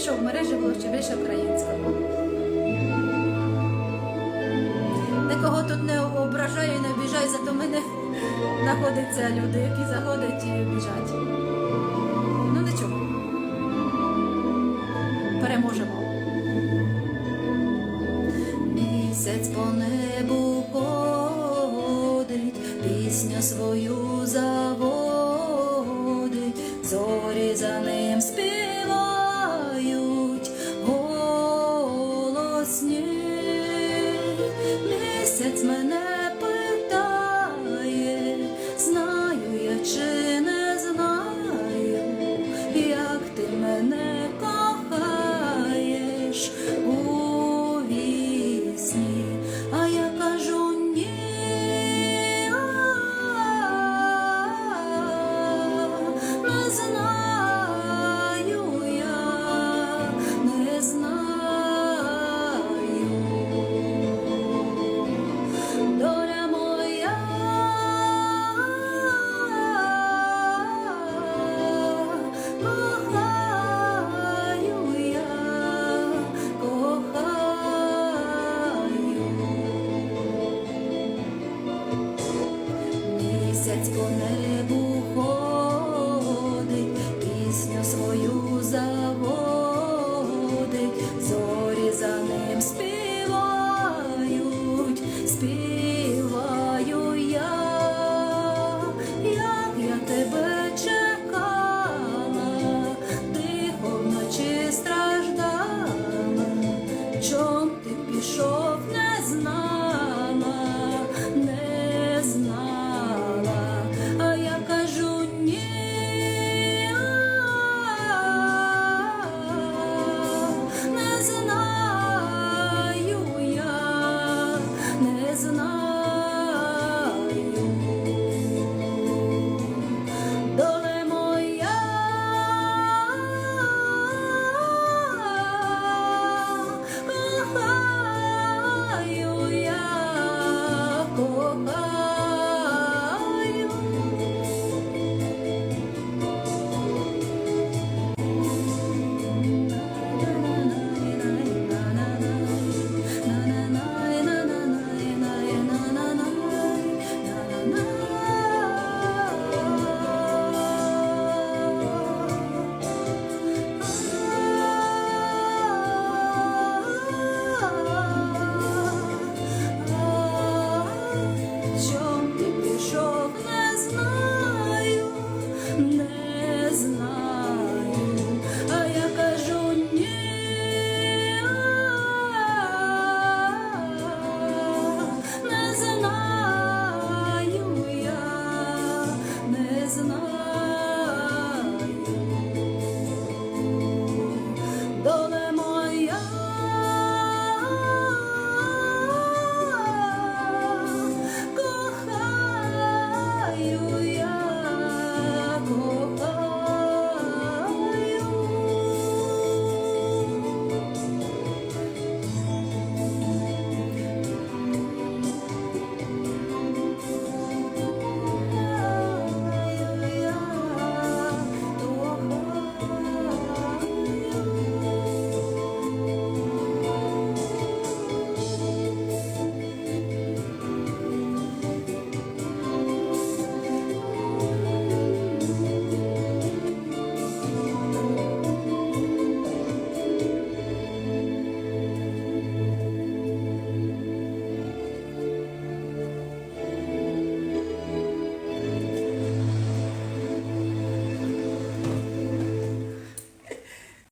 щоб в мережі більше українського. Нікого тут не ображаю і не обіжаю, зато мене знаходяться люди, які заходять і обіжать. Ну нічого. Переможемо. Місяць по небу ходить, пісню свою заводить, зорі за. it's gonna